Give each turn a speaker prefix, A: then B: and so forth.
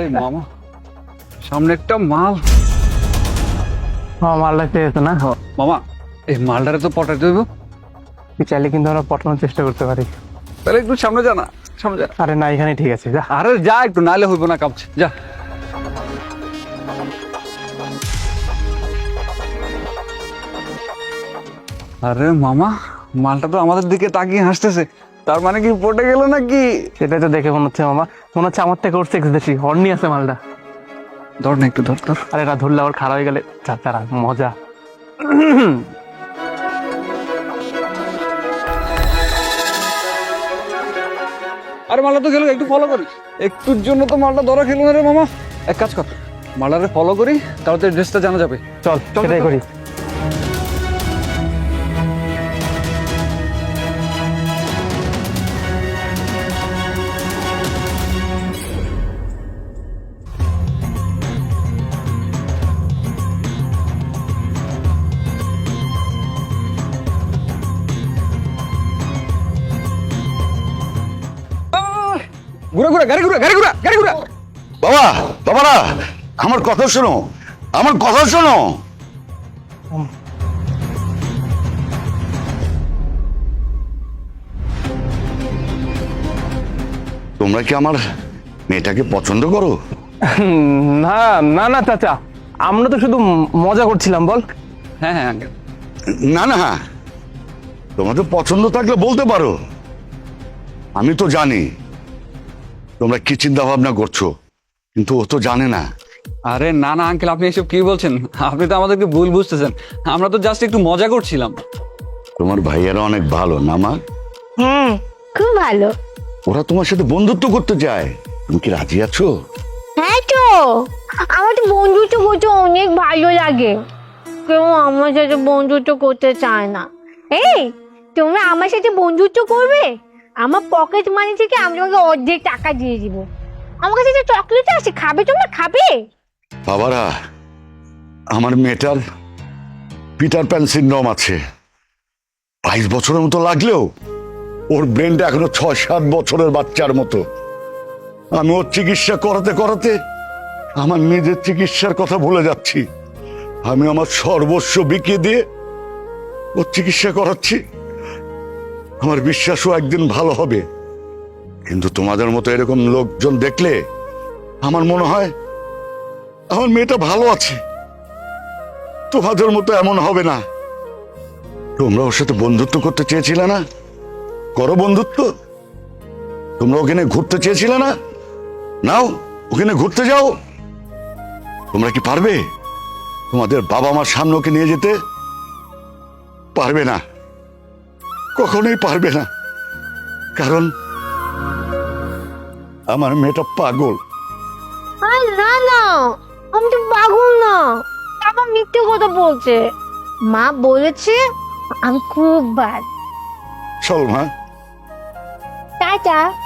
A: এই মামা সামনে একটা মাল।
B: পেয়েছে না?
A: মামা এই মালটারে তো
B: তুই চাইলে কিন্তু আমরা পটানোর চেষ্টা করতে পারি।
A: তাহলে একটু সামনে যা না সামনে যা।
B: আরে না এখানে ঠিক আছে যা।
A: আরে যা একটু নাইলে হইব না কাঁপছে যা। আরে মামা মালটা তো আমাদের দিকে তাকিয়ে হাসতেছে। তার মানে কি পটে গেল নাকি?
B: সেটাই তো দেখে মনে হচ্ছে মামা। মনে হচ্ছে আমার থেকে ওর সেক্স বেশি। হর্নি আছে মালটা।
A: ধর না একটু ধর ধর।
B: আরে না ধরলে আবার খারাপ হয়ে গেলে। যা তারা মজা।
A: আরে মালটা তো খেলো একটু ফলো করি একটুর জন্য তো মালটা ধরা খেলো না রে মামা। এক কাজ কর মালটারে ফলো করি তাহলে ড্রেসটা জানা যাবে।
B: চল
A: চল।
B: করি।
A: ঘুরে ঘুরে গাড়ি ঘুরে গাড়ি ঘুরে গাড়ি ঘুরে।
C: বাবা বাবারা আমার কথা শোনো আমার কথা শোনো। তোমরা কি আমার মেয়েটাকে পছন্দ করো?
B: না না না চাচা। আমরা তো শুধু মজা করছিলাম বল।
A: হ্যাঁ হ্যাঁ
C: না না। তোমাদের পছন্দ থাকলে বলতে পারো। আমি তো জানি। তোমরা কি চিন্তা ভাবনা করছ? কিন্তু ও তো জানে না।
A: আরে না না আঙ্কেল আপনি এসব কি বলছেন? আপনি তো আমাদেরকে ভুল বুঝতেছেন। আমরা তো জাস্ট একটু মজা করছিলাম।
C: তোমার ভাইয়ারা অনেক ভালো না মা?
D: হ্যাঁ খুব ভালো।
C: ওরা তোমার সাথে বন্ধুত্ব করতে চায় তুমি কি রাজি আছো?
D: হ্যাঁ তো। আমার তো বন্ধুত্ব করতে অনেক ভালো লাগে। কেউ আমার সাথে বন্ধুত্ব করতে চায় না। এই তোমরা আমার সাথে বন্ধুত্ব করবে? আমার পকেট মানি থেকে আমি তোমাকে অর্ধেক টাকা দিয়ে দিব। আমার কাছে যে চকলেট আছে, খাবে তোমরা খাবে?
C: বাবারা, আমার মেয়েটার পিটার প্যান সিন্ড্রোম আছে। বাইশ বছরের মতো লাগলেও ওর ব্রেনটা এখনও ছয় সাত বছরের বাচ্চার মতো। আমি ওর চিকিৎসা করাতে করাতে আমার নিজের চিকিৎসার কথা ভুলে যাচ্ছি। আমি আমার সর্বস্ব বিকিয়ে দিয়ে ওর চিকিৎসা করাচ্ছি। আমার বিশ্বাসও একদিন ভালো হবে। কিন্তু তোমাদের মতো এরকম লোকজন দেখলে আমার মনে হয় আমার মেয়েটা ভালো আছে। তোমাদের মতো এমন হবে না। তোমরা ওর সাথে বন্ধুত্ব করতে চেয়েছিলে না? করো বন্ধুত্ব। তোমরা ওখানে ঘুরতে চেয়েছিলে না? নাও, ওখানে ঘুরতে যাও। তোমরা কি পারবে? তোমাদের বাবা মার সামনে ওকে নিয়ে যেতে? পারবে না। কখনোই পারবে না। কারণ আমার মেয়েটা পাগল।
D: আরে না না। আমি তো পাগল না। আমার মিথ্যে কথা বলছে। মা বলেছে আমি খুব বাদ
C: চল মা।
D: টাটা।